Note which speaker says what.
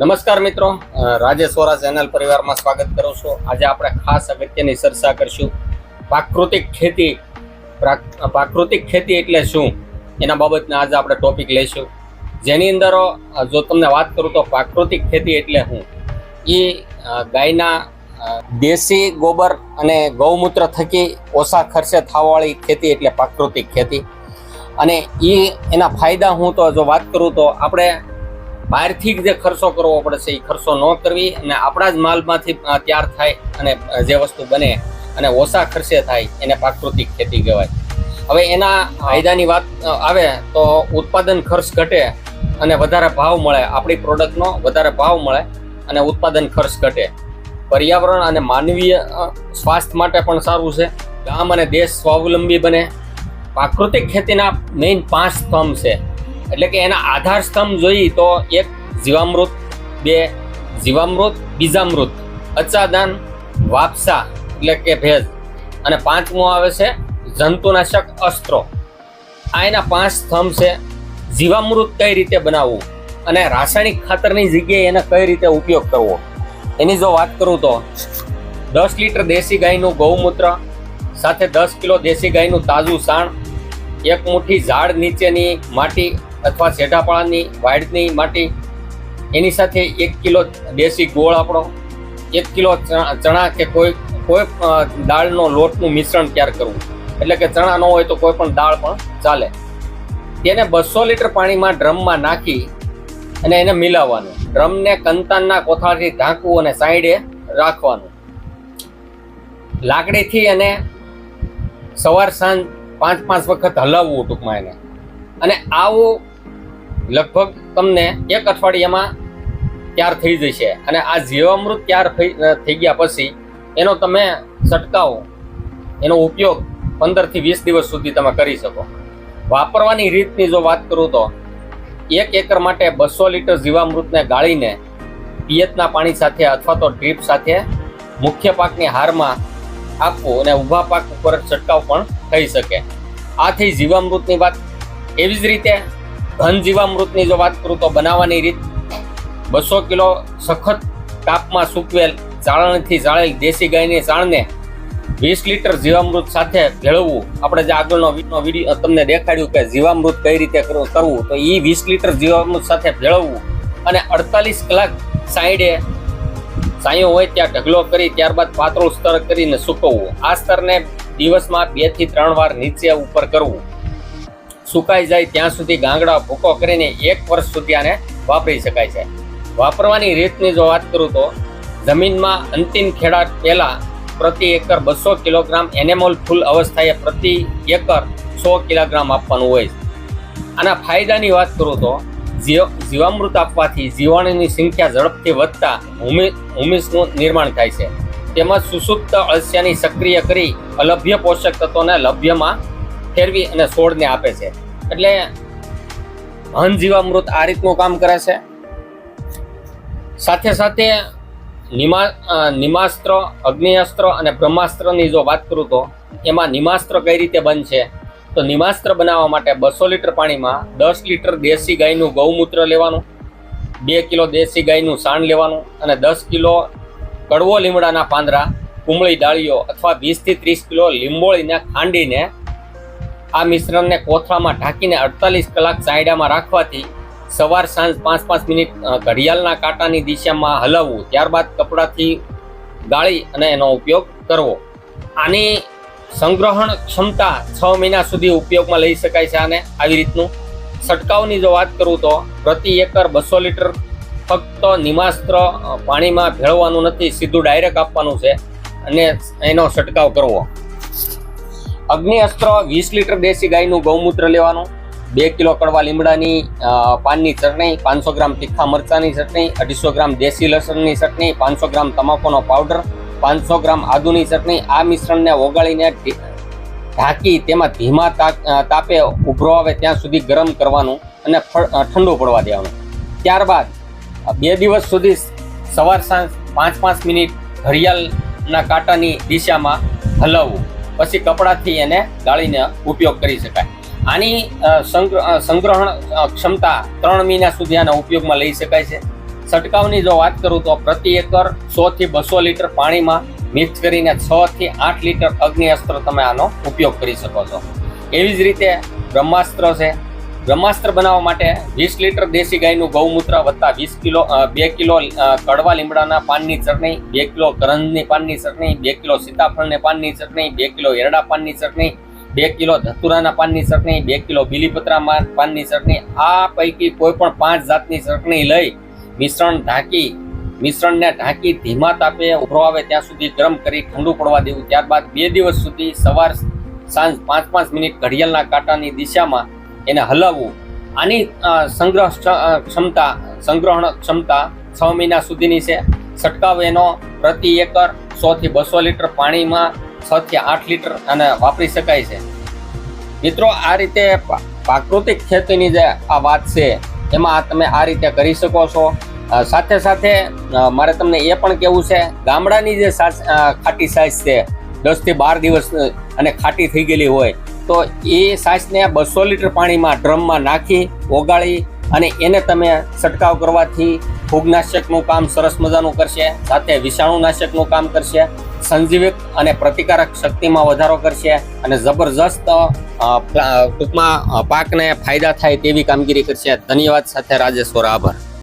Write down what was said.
Speaker 1: નમસ્કાર મિત્રો. રાજેશ વોરા ચેનલ પરિવારમાં સ્વાગત કરું છું. આજે આપણે ખાસ અગત્યની ચર્ચા કરશું. પ્રાકૃતિક ખેતી, પ્રાક- પ્રાકૃતિક ખેતી એટલે શું? એના બાબતને આજે આપણે ટોપિક લઈશું. જેની અંદર જો તમને વાત કરું તો પ્રાકૃતિક ખેતી એટલે શું એ ગાયના દેશી ગોબર અને ગૌમૂત્ર થકી ઓછા ખર્ચે થવાવાળી ખેતી એટલે પ્રાકૃતિક ખેતી. અને એ એના ફાયદા હું તો જો વાત કરું તો આપણે બહારથી જે ખર્ચો કરવો પડે છે, એ ખર્ચો ન કરવી અને આપણા જ માલમાંથી તૈયાર થાય અને જે વસ્તુ બને અને ઓછા ખર્ચે થાય, એને પ્રાકૃતિક ખેતી કહેવાય. હવે એના ફાયદાની વાત આવે તો ઉત્પાદન ખર્ચ ઘટે અને વધારે ભાવ મળે. આપણી પ્રોડક્ટનો વધારે ભાવ મળે અને ઉત્પાદન ખર્ચ ઘટે. પર્યાવરણ અને માનવીય સ્વાસ્થ્ય માટે પણ સારું છે. ગામ અને દેશ સ્વાવલંબી બને. પ્રાકૃતિક ખેતીના મેઇન પાંચ સ્તંભ છે. એટલે કે એના આધાર સ્તંભ જોઈએ તો એક જીવામૃત, બે જીવામૃત, બીજામૃત અચાદાન વાપસા એટલે કે ભેજ. અને પાંચમો આવે છે જંતુનાશક અસ્ત્રો. આ એના પાંચ સ્તંભ છે. જીવામૃત કઈ રીતે બનાવવું અને રાસાયણિક ખાતરની જગ્યાએ એને કઈ રીતે ઉપયોગ કરવો? એની જો વાત કરું તો દસ લીટર દેશી ગાયનું ગૌમૂત્ર, સાથે દસ કિલો દેશી ગાયનું તાજું સાણ, એક મુઠ્ઠી ઝાડ નીચેની માટી અથવા શેઢાપાળાની વાડની માટી, એની સાથે એક કિલો દેશી ગોળ આપણો, એક કિલો ચણા કે કોઈ કોઈ દાળનો લોટનું મિશ્રણ તૈયાર કરવું. એટલે કે ચણા ન હોય તો કોઈ પણ દાળ પણ ચાલે. તેને બસો લીટર પાણીમાં ડ્રમમાં નાખી અને એને મિલાવવાનું. ડ્રમને કંતાનના કોથળાથી ઢાંકવું અને સાઈડે રાખવાનું. લાકડીથી અને સવાર સાંજ પાંચ પાંચ વખત હલાવવું ટૂંકમાં એને. અને આવું લગભગ તમને એક અઠવાડિયામાં તૈયાર થઈ જશે. અને આ જીવામૃત તૈયાર થઈ ગયા પછી એનો તમે છંટકાવ, એનો ઉપયોગ પંદરથી વીસ દિવસ સુધી તમે કરી શકો. વાપરવાની રીતની જો વાત કરું તો, એક એકર માટે બસો લીટર જીવામૃતને ગાળીને પિયતના પાણી સાથે અથવા તો ડ્રીપ સાથે મુખ્ય પાકની હારમાં આપવું અને ઊભા પાક ઉપર છંટકાવ પણ થઈ શકે. આથી જીવામૃતની વાત એવી જ રીતે ઘન જીવામૃતની જો વાત કરું તો બનાવવાની રીત બસો કિલો સખત તાપમાં સૂકવેલ ચાળણથી ચાળેલ દેશી ગાયની ચાળને વીસ લીટર જીવામૃત સાથે ભેળવવું. આપણે જે આગળનો વીડિયો તમને દેખાડ્યું કે જીવામૃત કઈ રીતે કરવું, તો એ વીસ લીટર જીવામૃત સાથે ભેળવવું. અને અડતાલીસ કલાક સાઈડે સાયો હોય ત્યાં ઢગલો કરી, ત્યારબાદ પાતળું સ્તર કરીને સૂકવવું. આ સ્તરને દિવસમાં બેથી ત્રણ વાર નીચે ઉપર કરવું. સુકાઈ જાય ત્યાં સુધી ગાંગડા ભૂકો કરીને એક વર્ષ સુધી આને વાપરી શકાય છે. વાપરવાની રીતની જો વાત કરું તો, જમીનમાં અંતિમ ખેડા પહેલાં પ્રતિ એકર બસો કિલોગ્રામ એનેમોલ ફૂલ અવસ્થાએ પ્રતિ એકર સો કિલોગ્રામ આપવાનું હોય છે. આના ફાયદાની વાત કરું તો, જીવ, જીવામૃત આપવાથી જીવાણુની સંખ્યા ઝડપથી વધતા હુમિ હુમિસનું નિર્માણ થાય છે. તેમજ સુસુપ્ત અળસિયાની સક્રિય કરી અલભ્ય પોષક તત્વોને લભ્યમાં ફેરવી અને છોડને આપે છે. એટલે હન જીવામૃત આ રીતનું કામ કરે છે. સાથે સાથે નિમા નિમાસ્ત્ર, અગ્નિઅસ્ત્ર અને બ્રહ્માસ્ત્રની જો વાત કરું તો, એમાં નિમાસ્ત્ર કઈ રીતે બનશે? તો નિમાસ્ત્ર બનાવવા માટે બસો લીટર પાણીમાં દસ લીટર દેશી ગાયનું ગૌમૂત્ર લેવાનું, બે કિલો દેશી ગાયનું સાણ લેવાનું અને દસ કિલો કડવો લીમડાના પાંદડા કુમળી ડાળીઓ અથવા વીસથી ત્રીસ કિલો લીંબોળીને ખાંડીને આ મિશ્રણને કોથળામાં ઢાંકીને અડતાલીસ કલાક સાયડામાં રાખવાથી સવાર સાંજ પાંચ પાંચ મિનિટ ઘડિયાળના કાંટાની દિશામાં હલાવવું, ત્યારબાદ કપડાથી ગાળી અને એનો ઉપયોગ કરવો. આની સંગ્રહણ ક્ષમતા છ મહિના સુધી ઉપયોગમાં લઈ શકાય છે આને. આવી રીતનું છંટકાવની જો વાત કરું તો પ્રતિ એકર બસો લીટર ફક્ત નિમાસ્ત્ર પાણીમાં ભેળવવાનું નથી, સીધું ડાયરેક્ટ આપવાનું છે અને એનો છંટકાવ કરવો. અગ્નિ અસ્ત્ર વીસ લીટર દેશી ગાયનું ગૌમૂત્ર લેવાનું, બે કિલો કડવા લીમડાની પાનની ચટણી, પાંચસો ગ્રામ તીખા મરચાની ચટણી, અઢીસો ગ્રામ દેશી લસણની ચટણી, પાંચસો ગ્રામ તમાકુનો પાવડર, પાંચસો ગ્રામ આદુની ચટણી, આ મિશ્રણને ઓગાળીને ઢાંકી તેમાં ધીમા તાપ- ઉભરો આવે ત્યાં સુધી ગરમ કરવાનું અને ઠંડુ પડવા દેવાનું. ત્યારબાદ બે દિવસ સુધી સવાર સાંજ પાંચ પાંચ મિનિટ ઘડિયાળના કાંટાની દિશામાં હલાવવું. પછી કપડાથી એને ગાળીને ઉપયોગ કરી શકાય. આની સંગ્રહણ ક્ષમતા ત્રણ મહિના સુધી આના ઉપયોગમાં લઈ શકાય છે. છંટકાવની જો વાત કરું તો પ્રતિ એકર સો થી બસો લીટર પાણીમાં મિક્સ કરીને છ થી આઠ લીટર અગ્નિ અસ્ત્ર તમે આનો ઉપયોગ કરી શકો છો. એવી જ રીતે બ્રહ્માસ્ત્ર છે બ્રહ્માસ્ત્ર બનાવવા માટે વીસ લીટર દેશી ગાયનું ગૌમૂત્ર વત્તા વીસ કિલો બે કિલો કડવા લીમડાના પાનની ચટણી, બે કિલો કરંજની પાનની ચટણી, બે કિલો સીતાફળની પાનની ચટણી, બે કિલો એરડા પાનની ચટણી, બે કિલો ધતુરાના પાનની ચટણી, બે કિલો બીલીપત્રા પાનની ચટણી, આ પૈકી કોઈ પણ પાંચ જાતની ચટણી લઈ મિશ્રણ ઢાંકી, મિશ્રણને ઢાંકી ધીમા તાપે ઉભરો આવે ત્યાં સુધી ગરમ કરી ઠંડુ પડવા દેવું. ત્યારબાદ બે દિવસ સુધી સવાર સાંજ પાંચ પાંચ મિનિટ ઘડિયાળના કાંટાની દિશામાં એને હલાવવું. આની સંગ્રહ ક્ષ- ક્ષમતા, સંગ્રહણ ક્ષમતા છ મહિના સુધીની છે. છંટકાવ એનો પ્રતિ એકર સોથી બસો લીટર પાણીમાં છથી આઠ લીટર અને વાપરી શકાય છે. મિત્રો, આ રીતે પ્રાકૃતિક ખેતીની જે આ વાત છે, એમાં તમે આ રીતે કરી શકો છો. સાથે સાથે મારે તમને એ પણ કહેવું છે, ગામડાની જે ખાટી સાઈઝ છે, દસથી બાર દિવસ અને ખાટી થઈ ગયેલી હોય તો એ સાસને બસો લીટર પાણીમાં ડ્રમમાં નાખી, ઓગાળી અને એને તમે છંટકાવ કરવાથી ફૂગનાશકનું કામ સરસ મજાનું કરશે, સાથે વિષાણુનાશકનું કામ કરશે, સંજીવિક અને પ્રતિકારક શક્તિમાં વધારો કરશે અને જબરજસ્ત ટૂંકમાં પાકને ફાયદા થાય તેવી કામગીરી કરશે. ધન્યવાદ સાથે રાજેશ્વર, આભાર.